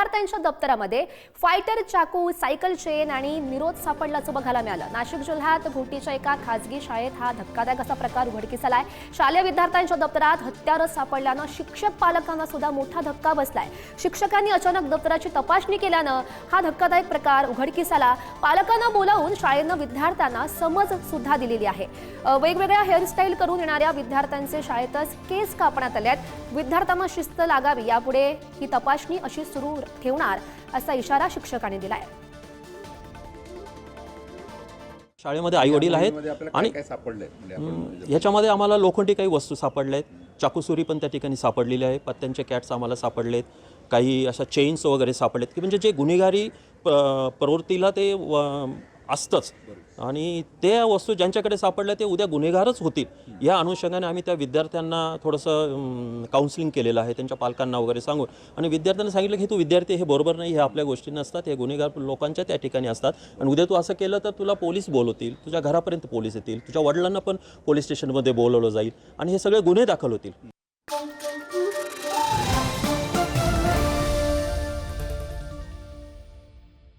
विद्यार्थ्यांच्या दप्तरामध्ये फायटर चाकू सायकल चेन आणि निरोध सापडल्याचं बघायला मिळालं. नाशिक जिल्ह्यात घोटीच्या एका खासगी शाळेत हा धक्कादायक असा प्रकार उघडकीस आलाय शालेय विद्यार्थ्यांच्या दप्तरात हत्यारं सापडल्यानं शिक्षक पालकांना सुद्धा मोठा धक्का बसलाय. शिक्षकांनी अचानक दप्तराची तपासणी केल्यानं हा धक्कादायक प्रकार उघडकीस आला पालकांना बोलावून शाळेनं विद्यार्थ्यांना समज सुद्धा दिलेली आहे. वेगवेगळ्या हेअरस्टाईल करून येणाऱ्या विद्यार्थ्यांचे शाळेतच केस कापण्यात आले आहेत विद्यार्थ्यांना शिस्त लागावी यापुढे ही तपासणी अशी सुरू ठेवणार असा इशारा शिक्षकांनी दिलाय. शाळेमध्ये आई वडील आहेत आणि सापडलंय? म्हणजे ह्याच्यामध्ये आम्हाला लोखंडी काही वस्तू सापडल्या आहेत चाकूसुरी पण त्या ठिकाणी सापडलेली आहे. पत्त्यांचे कॅट्स आम्हाला सापडलेत. काही अशा चेन्स वगैरे सापडलेत. की म्हणजे जे गुन्हेगारी प्रवृत्तीला ते असतंच. आणि त्या वस्तू ज्यांच्याकडे सापडल्या ते उद्या गुन्हेगारच होतील. या अनुषंगाने आम्ही त्या विद्यार्थ्यांना थोडंसं काउन्सिलिंग केलेलं आहे. त्यांच्या पालकांना वगैरे सांगून. आणि विद्यार्थ्यांना सांगितलं की तू विद्यार्थी हे बरोबर नाही. हे आपल्या गोष्टी नसतात. हे गुन्हेगार लोकांच्या त्या ठिकाणी असतात. आणि उद्या तू असं केलं तर तुला पोलीस बोलवतील. तुझ्या घरापर्यंत पोलीस येतील. तुझ्या वडिलांना पण पोलीस स्टेशनमध्ये बोलवलं जाईल. आणि हे सगळे गुन्हे दाखल होतील.